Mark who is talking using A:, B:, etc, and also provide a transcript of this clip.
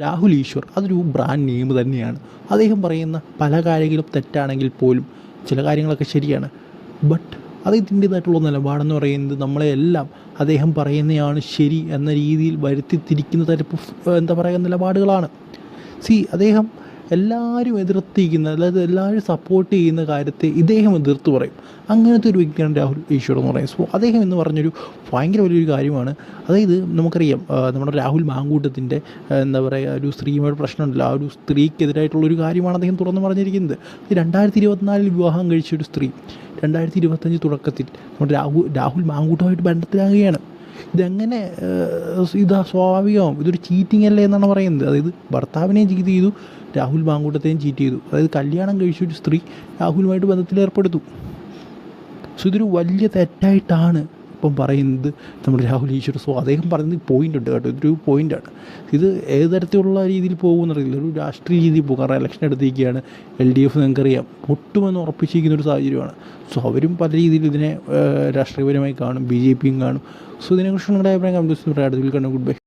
A: രാഹുൽ ഈശ്വർ അതൊരു brand name തന്നെയാണ്. അദ്ദേഹം പറയുന്ന പല കാര്യങ്ങളും തെറ്റാണെങ്കിൽ പോലും ചില കാര്യങ്ങളൊക്കെ ശരിയാണ്. ബട്ട് അദ്ദേഹത്തിന്റേതായിട്ടുള്ള നിലപാടെന്ന് പറയുന്നത് നമ്മളെല്ലാം അദ്ദേഹം പറയുന്നതാണ് ശരി എന്ന രീതിയിൽ വരുത്തി തിരിക്കുന്ന തരപ്പ് എന്താ പറയുക നിലപാടുകളാണ്. സി അദ്ദേഹം എല്ലാവരും എതിർത്തിരിക്കുന്ന അതായത് എല്ലാവരും സപ്പോർട്ട് ചെയ്യുന്ന കാര്യത്തെ ഇദ്ദേഹം എതിർത്ത് പറയും. അങ്ങനത്തെ ഒരു വ്യക്തിയാണ് രാഹുൽ ഈശ്വർ എന്ന് പറയുന്നത്. സോ അദ്ദേഹം എന്ന് പറഞ്ഞൊരു ഭയങ്കര വലിയൊരു കാര്യമാണ്. അതായത് നമുക്കറിയാം നമ്മുടെ രാഹുൽ മാങ്കൂട്ടത്തിന്റെ എന്താ പറയുക ഒരു സ്ത്രീയുടെ പ്രശ്നമുണ്ടല്ലോ. ആ ഒരു സ്ത്രീക്കെതിരായിട്ടുള്ളൊരു കാര്യമാണ് അദ്ദേഹം തുറന്നു പറഞ്ഞിരിക്കുന്നത്. രണ്ടായിരത്തി ഇരുപത്തിനാലിൽ വിവാഹം കഴിച്ച ഒരു സ്ത്രീ രണ്ടായിരത്തി ഇരുപത്തഞ്ച് തുടക്കത്തിൽ നമ്മുടെ രാഹുൽ രാഹുൽ മാങ്കൂട്ടമായിട്ട് ബന്ധത്തിലാകുകയാണ്. ഇതെങ്ങനെ ഇതാ സ്വാഭാവികമാവും. ഇതൊരു ചീറ്റിംഗ് അല്ലേ എന്നാണ് പറയുന്നത്. അതായത് ഭർത്താവിനെയും ചീറ്റ് ചെയ്തു രാഹുൽ മാങ്കൂട്ടത്തെയും ചീറ്റ് ചെയ്തു. അതായത് കല്യാണം കഴിച്ച ഒരു സ്ത്രീ രാഹുലുമായിട്ട് ബന്ധത്തിൽ ഏർപ്പെടുത്തു. സോ ഇതൊരു വലിയ തെറ്റായിട്ടാണ് ഇപ്പം പറയുന്നത് നമ്മുടെ രാഹുൽ ഈശ്വർ. സോ അദ്ദേഹം പറയുന്നത് പോയിന്റ് ഉണ്ട് കേട്ടോ. ഇതൊരു പോയിന്റാണ് ഇത് ഏത് തരത്തിലുള്ള രീതിയിൽ പോകുമെന്നറിയില്ല ഒരു രാഷ്ട്രീയ രീതിയിൽ പോകും. കാരണം ഇലക്ഷൻ എടുത്തിരിക്കുകയാണ്. എൽ ഡി എഫ് നിങ്ങൾക്കറിയാം. പൊട്ടുമെന്ന് ഉറപ്പിച്ചിരിക്കുന്ന ഒരു സാഹചര്യമാണ്. സോ അവരും പല രീതിയിൽ ഇതിനെ രാഷ്ട്രീയപരമായി കാണും. ബി ജെ പിയും കാണും. സോ ഇതിനെക്കുറിച്ച് നിങ്ങളുടെ അഭിപ്രായം കമ്പ്യൂസ് പറയാം. Good bye.